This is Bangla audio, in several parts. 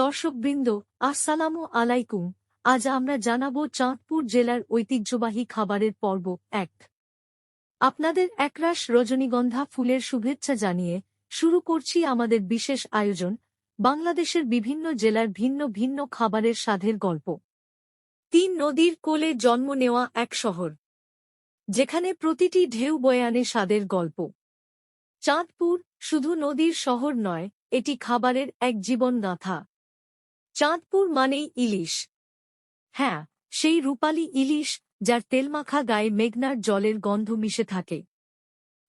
দর্শকবৃন্দ, আসসালামু আলাইকুম। আজ আমরা জানাব চাঁদপুর জেলার ঐতিহ্যবাহী খাবারের পর্ব এক। আপনাদের একরাশ রজনীগন্ধা ফুলের শুভেচ্ছা জানিয়ে শুরু করছি আমাদের বিশেষ আয়োজন, বাংলাদেশের বিভিন্ন জেলার ভিন্ন ভিন্ন খাবারের স্বাদের গল্প। তিন নদীর কোলে জন্ম নেওয়া এক শহর, যেখানে প্রতিটি ঢেউ বয়ানে স্বাদের গল্প। চাঁদপুর শুধু নদীর শহর নয়, এটি খাবারের এক জীবন গাথা চাঁদপুর মানেই ইলিশ। হ্যাঁ সেই রূপালী ইলিশ যার তেলমাখা গায়ে মেঘনার জলের গন্ধ মিশে থাকে।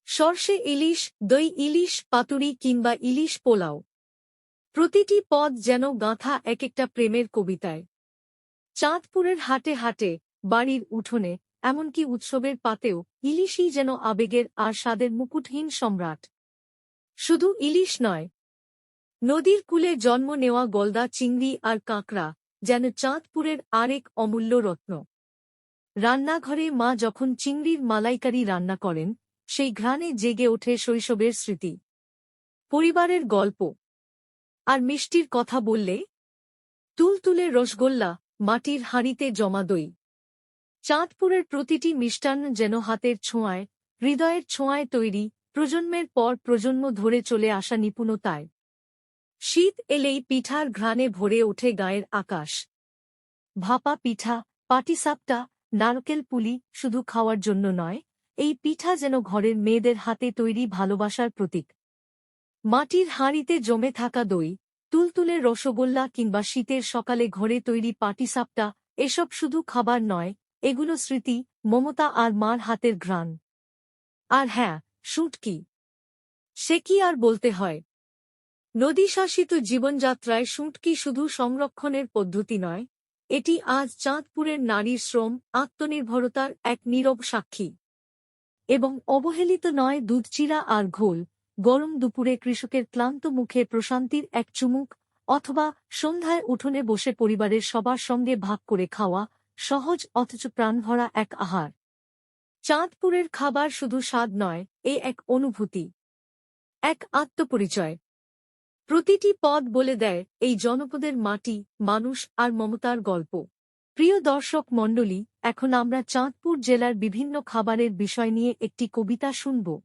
সর্ষে ইলিশ, দই ইলিশ, পাতুরি কিংবা ইলিশ পোলাও। প্রতিটি পদ যেন গাঁথা এক একটা প্রেমের কবিতায়। চাঁদপুরের হাটে হাটে, বাড়ির উঠোনে, এমনকি উৎসবের পাতেও ইলিশই যেন আবেগের আর স্বাদের মুকুটহীন সম্রাট। শুধু ইলিশ নয় নদীর কূলে জন্ম নেওয়া গলদা, চিংড়ি আর কাঁকড়া, যেন চাঁদপুরের আরেক অমূল্য রত্ন। রান্নাঘরে মা যখন চিংড়ির মালাইকারি রান্না করেন, সেই ঘ্রাণে জেগে ওঠে শৈশবের স্মৃতি। পরিবারের গল্প। আর মিষ্টির কথা বললে, তুলতুলে রসগোল্লা, মাটির হাঁড়িতে জমা দই। চাঁদপুরের প্রতিটি মিষ্টান্ন যেন হাতের ছোঁয়ায়, হৃদয়ের ছোঁয়ায় তৈরি, প্রজন্মের পর প্রজন্ম ধরে চলে আসা নিপুণতায়। শীত এলেই পিঠার ঘ্রাণে ভরে ওঠে গায়ের আকাশ। ভাপা পিঠা পাটিসাপটা নারকেল পুলি শুধু খাওয়ার জন্য নয়, এই পিঠা যেন ঘরের মেয়েদের হাতে তৈরি ভালোবাসার প্রতীক। মাটির হাঁড়িতে জমে থাকা দই, তুলতুলে রসগোল্লা কিংবা শীতের সকালে ঘরে তৈরি পাটিসাপটা এসব শুধু খাবার নয়, এগুলো স্মৃতি, মমতা আর মার হাতের ঘ্রাণ। আর হ্যাঁ শুটকি। সে কি আর বলতে হয়? নদীশাসিত জীবনযাত্রায় শুঁটকি শুধু সংরক্ষণের পদ্ধতি নয়, এটি আজ চাঁদপুরের নারীর শ্রম, আত্মনির্ভরতার এক নীরব সাক্ষী। এবং অবহেলিত নয় দুধচিরা আর ঘোল, গরম দুপুরে কৃষকের ক্লান্ত মুখে প্রশান্তির এক চুমুক, অথবা সন্ধ্যায় উঠোনে বসে পরিবারের সবার সঙ্গে ভাগ করে খাওয়া, সহজ অথচ প্রাণভরা এক আহার। চাঁদপুরের খাবার শুধু স্বাদ নয়, এ এক অনুভূতি, এক আত্মপরিচয়। প্রতিটি পদ বলে দেয় এই জনপদের মাটি, মানুষ আর মমতার গল্প। প্রিয় দর্শক মণ্ডলী, এখন আমরা চাঁদপুর জেলার বিভিন্ন খাবারের বিষয় নিয়ে একটি কবিতা শুনব।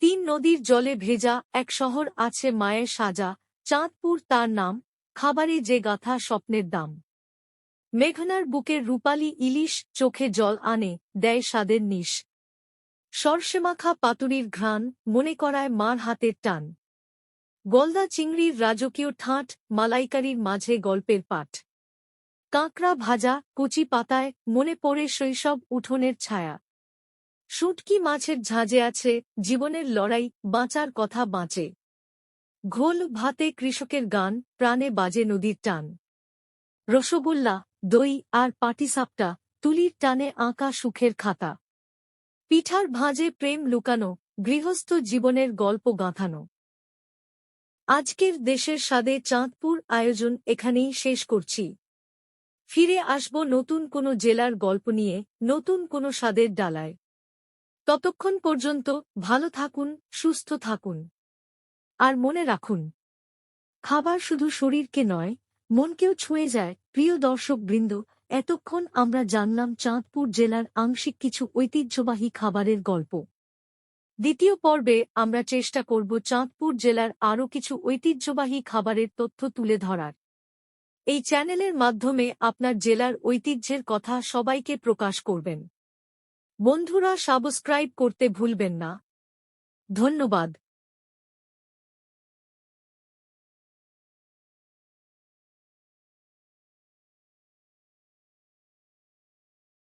তিন নদীর জলে ভেজা এক শহর আছে মায়ের সাজা। চাঁদপুর তার নাম, খাবারে যে গাথা স্বপ্নের দাম। মেঘনার বুকের রূপালী ইলিশ চোখে জল আনে, দেয় স্বাদের নিশ। সরষেমাখা পাতুরির ঘ্রাণ মনে করায় মার হাতের টান। গলদা চিংড়ির রাজকীয় ঠাঁট, মালাইকারির মাঝে গল্পের পাঠ। কাঁকড়া ভাজা, কুচি পাতায়, মনে পড়ে শৈশব উঠোনের ছায়া। শুটকি মাছের ঝাঁজে আছে, জীবনের লড়াই, বাঁচার কথা বাঁচে। ঘোল ভাতে কৃষকের গান, প্রাণে বাজে নদীর টান। রসগোল্লা, দই আর পাটিসাপটা, তুলির টানে আঁকা সুখের খাতা। পিঠার ভাঁজে প্রেম লুকানো, গৃহস্থ জীবনের গল্প গাঁথানো। আজকের দেশের স্বাদে চাঁদপুর আয়োজন এখানেই শেষ করছি। ফিরে আসব নতুন কোনো জেলার গল্প নিয়ে, নতুন কোনো স্বাদের ডালায়। ততক্ষণ পর্যন্ত ভালো থাকুন, সুস্থ থাকুন। আর মনে রাখুন, খাবার শুধু শরীরকে নয়, মনকেও ছুঁয়ে যায়। প্রিয় দর্শক বৃন্দ এতক্ষণ আমরা জানলাম চাঁদপুর জেলার আংশিক কিছু ঐতিহ্যবাহী খাবারের গল্প। দ্বিতীয় পর্বে আমরা চেষ্টা করব চাঁদপুর জেলার আরও কিছু ঐতিহ্যবাহী খাবারের তথ্য তুলে ধরার। এই চ্যানেলের মাধ্যমে আপনার জেলার ঐতিহ্যের কথা সবাইকে প্রকাশ করবেন। বন্ধুরা, সাবস্ক্রাইব করতে ভুলবেন না। ধন্যবাদ।